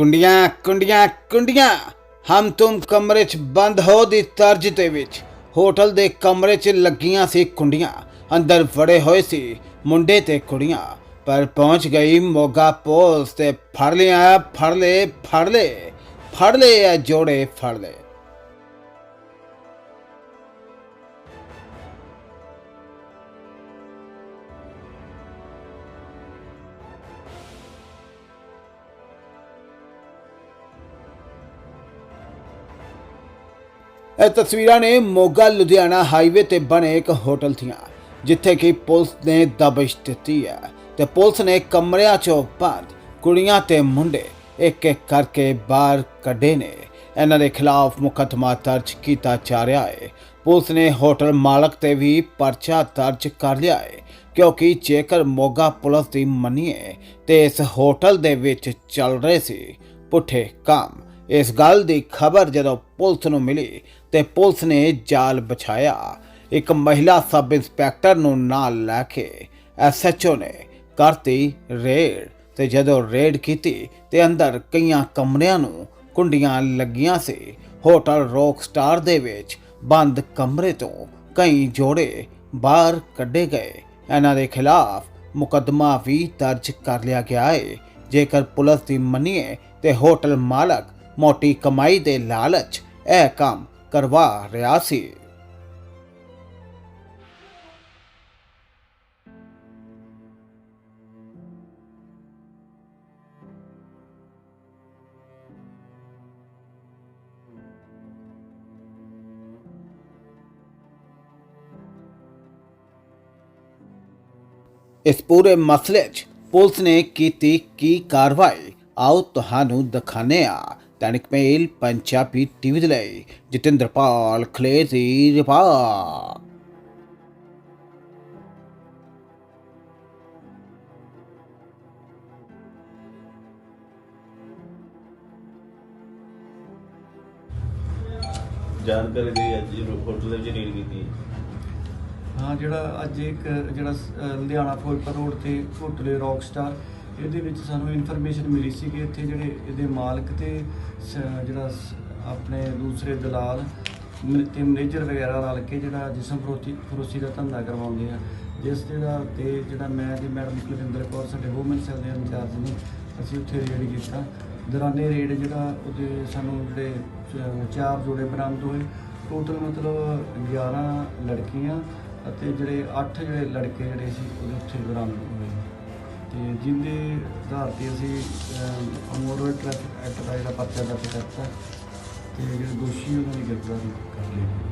ਕੁੰਡੀਆਂ ਕੁੰਡੀਆਂ ਕੁੰਡੀਆਂ। ਹਮ ਤੁਮ ਕਮਰੇ 'ਚ ਬੰਦ ਹੋ ਦੀ ਤਰਜ ਦੇ ਵਿੱਚ। ਹੋਟਲ ਦੇ ਕਮਰੇ 'ਚ ਲੱਗੀਆਂ ਸੀ ਕੁੰਡੀਆਂ। ਅੰਦਰ ਵੜੇ ਹੋਏ ਸੀ ਮੁੰਡੇ ਤੇ ਕੁੜੀਆਂ। ਪਰ ਪਹੁੰਚ ਗਈ ਮੋਗਾ ਪੋਸ ਤੇ ਫੜ ਲਿਆ, ਫੜ ਲੈ ਫੜ ਲੈ ਫੜ ਲੈ ਇਹ ਜੋੜੇ, ਫੜ ਲੈ ਇਹ ਤਸਵੀਰਾਂ ਨੇ ਮੋਗਾ, ਲੁਧਿਆਣਾ ਹਾਈਵੇ ਤੇ ਬਣੇ ਇੱਕ ਹੋਟਲ ਦੀਆਂ, ਜਿੱਥੇ ਕਿ ਪੁਲਿਸ ਨੇ ਦਬਸ਼ ਦਿੱਤੀ ਹੈ ਤੇ ਪੁਲਿਸ ਨੇ ਕਮਰਿਆਂ ਚੋਂ ਬੰਦ ਕੁੜੀਆਂ ਤੇ ਮੁੰਡੇ ਇੱਕ ਇੱਕ ਕਰਕੇ ਬਾਹਰ ਕੱਢੇ ਨੇ। ਇਹਨਾਂ ਦੇ ਖਿਲਾਫ ਮੁਕੱਦਮਾ ਦਰਜ ਕੀਤਾ ਜਾ ਰਿਹਾ ਹੈ। ਪੁਲਿਸ ਨੇ ਹੋਟਲ ਮਾਲਕ ਤੇ ਵੀ ਪਰਚਾ ਦਰਜ ਕਰ ਲਿਆ ਹੈ, ਕਿਉਂਕਿ ਜੇਕਰ ਮੋਗਾ ਪੁਲਿਸ ਦੀ ਮੰਨੀਏ ਤੇ ਇਸ ਹੋਟਲ ਦੇ ਵਿੱਚ ਚੱਲ ਰਹੇ ਸੀ ਪੁੱਠੇ ਕੰਮ। ਇਸ ਗੱਲ ਦੀ ਖਬਰ ਜਦੋਂ ਪੁਲਿਸ ਨੂੰ ਮਿਲੀ ਤੇ ਪੁਲਿਸ ਨੇ ਜਾਲ ਵਿਛਾਇਆ। ਇੱਕ ਮਹਿਲਾ ਸਬ ਇੰਸਪੈਕਟਰ ਨੂੰ ਨਾਲ ਲੈ ਕੇ ਐਸਐਚਓ ਨੇ ਕਰਤੀ ਰੇਡ ਤੇ ਜਦੋਂ ਰੇਡ ਕੀਤੀ ਤੇ ਅੰਦਰ ਕਈਆਂ ਕਮਰਿਆਂ ਨੂੰ ਕੁੰਡੀਆਂ ਲੱਗੀਆਂ ਸੀ, ਹੋਟਲ ਰੌਕ ਸਟਾਰ ਦੇ ਵਿੱਚ ਬੰਦ ਕਮਰੇ ਤੋਂ ਕਈ ਜੋੜੇ ਬਾਹਰ ਕੱਢੇ ਗਏ। ਇਹਨਾਂ ਦੇ ਖਿਲਾਫ ਮੁਕੱਦਮਾ ਵੀ ਦਰਜ ਕਰ ਲਿਆ ਗਿਆ ਹੈ ਜੇਕਰ ਪੁਲਿਸ ਦੀ ਮੰਨੀਏ ਤੇ ਹੋਟਲ ਮਾਲਕ ਮੋਟੀ ਕਮਾਈ ਦੇ ਲਾਲਚ, ਇਹ ਕੰਮ ਕਰਵਾ ਰਿਹਾ ਸੀ। ਇਸ ਪੂਰੇ ਮਸਲੇ 'ਚ ਪੁਲਿਸ ਨੇ ਕੀਤੀ ਕੀ ਕਾਰਵਾਈ? ਆਓ ਤੁਹਾਨੂੰ ਦਿਖਾਣੇ ਆ ਤਨਕ ਮੇਲ ਪੰਜਾਬੀ ਟੀਵੀ ਦੇ ਲਈ ਜਤਿੰਦਰਪਾਲ ਖਲੇਰੀ ਰਿਪੋਰਟ। ਜਾਣਕਾਰੀ ਦੀ ਅੱਜ ਹੋਟਲ ਦੇ ਵਿੱਚ ਰੀਡ ਕੀਤੀ ਹਾਂ। ਜਿਹੜਾ ਅੱਜ ਇੱਕ ਜਿਹੜਾ ਸ- ਅਹ ਲੁਧਿਆਣਾ ਫਿਰੋਜ਼ਪੁਰ ਰੋਡ ਤੇ ਹੋਟਲ ਰੌਕ ਸਟਾਰ ਇਹਦੇ ਵਿੱਚ ਸਾਨੂੰ ਇਨਫੋਰਮੇਸ਼ਨ ਮਿਲੀ ਸੀ ਕਿ ਇੱਥੇ ਜਿਹੜੇ ਇਹਦੇ ਮਾਲਕ ਤੇ ਸ- ਜਿਹੜਾ ਸ- ਆਪਣੇ ਦੂਸਰੇ ਦਲਾਲ ਮ- ਤੇ ਮੈਨੇਜਰ ਵਗੈਰਾ ਰਲ ਕੇ ਜਿਹੜਾ ਜਿਸਮ ਫਰੋਤੀ ਫਰੋਸੀ ਦਾ ਧੰਦਾ ਕਰਵਾਉਂਦੇ ਆ, ਜਿਸ ਜਿਹੜਾ ਤੇ ਜਿਹੜਾ ਮੈਂ ਤੇ ਮੈਡਮ ਕੁਲਵਿੰਦਰ ਕੌਰ ਸਾਡੇ ਵੂਮਨ ਸੈੱਲ ਦੇ ਇੰਚਾਰਜ ਨੇ, ਅਸੀਂ ਉੱਥੇ ਰੇਡ ਕੀਤਾ। ਦੌਰਾਨੇ ਰੇਡ ਜਿਹੜਾ ਉਹਦੇ ਸਾਨੂੰ ਜਿਹੜੇ ਚ- ਚਾਰ ਜੋੜੇ ਬਰਾਮਦ ਹੋਏ। ਟੋਟਲ ਮਤਲਬ 11 ਲੜਕੀਆਂ ਅਤੇ ਜਿਹੜੇ 8 ਜਿਹੜੇ ਲੜਕੇ ਜਿਹੜੇ ਸੀ, ਉਹਦੇ ਉੱਥੇ ਬਰਾਮਦ ਹੋਏ। ਤੇ ਜਿਹਦੇ ਆਧਾਰ ਤੇ ਅਸੀਂ ਮੋਟਰ ਟ੍ਰੈਫਿਕ ਐਕਟ ਦਾ ਜਿਹੜਾ ਪਰਚਾ ਦਰਜ ਕਰਤਾ, ਤੇ ਜਿਹੜੇ ਦੋਸ਼ੀ ਉਹਨਾਂ ਦੀ ਗ੍ਰਿਫਤਾਰੀ ਕਰ ਲਈ।